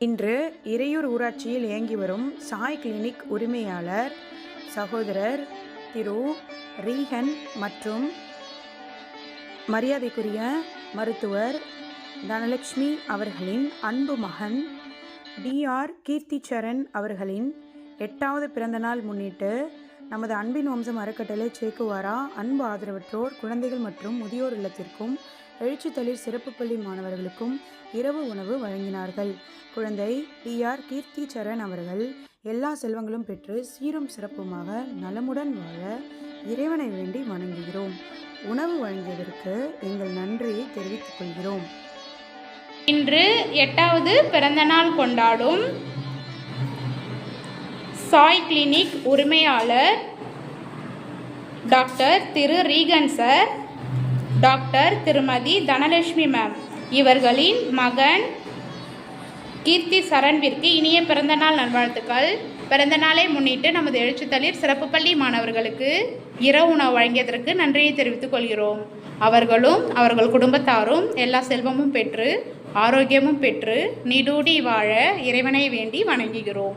இன்று இறையூர் ஊராட்சியில் இயங்கி வரும் சாய் கிளினிக் உரிமையாளர் சகோதரர் திரு ரீஹன் மற்றும் மரியாதைக்குரிய மருத்துவர் தனலட்சுமி அவர்களின் அன்பு மகன் டிஆர் கீர்த்திச்சரண் அவர்களின் எட்டாவது பிறந்தநாள் முன்னிட்டு நமது அன்பின் வம்சம் அறக்கட்டளை சேக்குவாரா அன்பு ஆதரவற்றோர் குழந்தைகள் மற்றும் முதியோர் இல்லத்திற்கும் எழுச்சித்தளிர் சிறப்பு பள்ளி மாணவர்களுக்கும் இரவு உணவு வழங்கினார்கள். குழந்தை டிஆர் கீர்த்தி சரண் அவர்கள் எல்லா செல்வங்களும் பெற்று சீரும் சிறப்புமாக நலமுடன் வாழ இறைவனை வேண்டி வணங்குகிறோம். உணவு வழங்கியதற்கு எங்கள் நன்றியை தெரிவித்துக் கொள்கிறோம். இன்று எட்டாவது பிறந்தநாள் கொண்டாடும் சாய் கிளினிக் உரிமையாளர் டாக்டர் திரு. ரீகன் சார் டாக்டர் திருமதி தனலட்சுமி மேம் இவர்களின் மகன் கீர்த்தி சரண்விற்கு இனிய பிறந்தநாள் நல்வாழ்த்துக்கள். பிறந்தநாளை முன்னிட்டு நமது எழுச்சித்தளிர் சிறப்பு பள்ளி மாணவர்களுக்கு இரவு உணவு வழங்கியதற்கு நன்றியை தெரிவித்துக் கொள்கிறோம். அவர்களும் அவர்கள் குடும்பத்தாரும் எல்லா செல்வமும் பெற்று ஆரோக்கியமும் பெற்று நிடூடி வாழ இறைவனை வேண்டி வணங்குகிறோம்.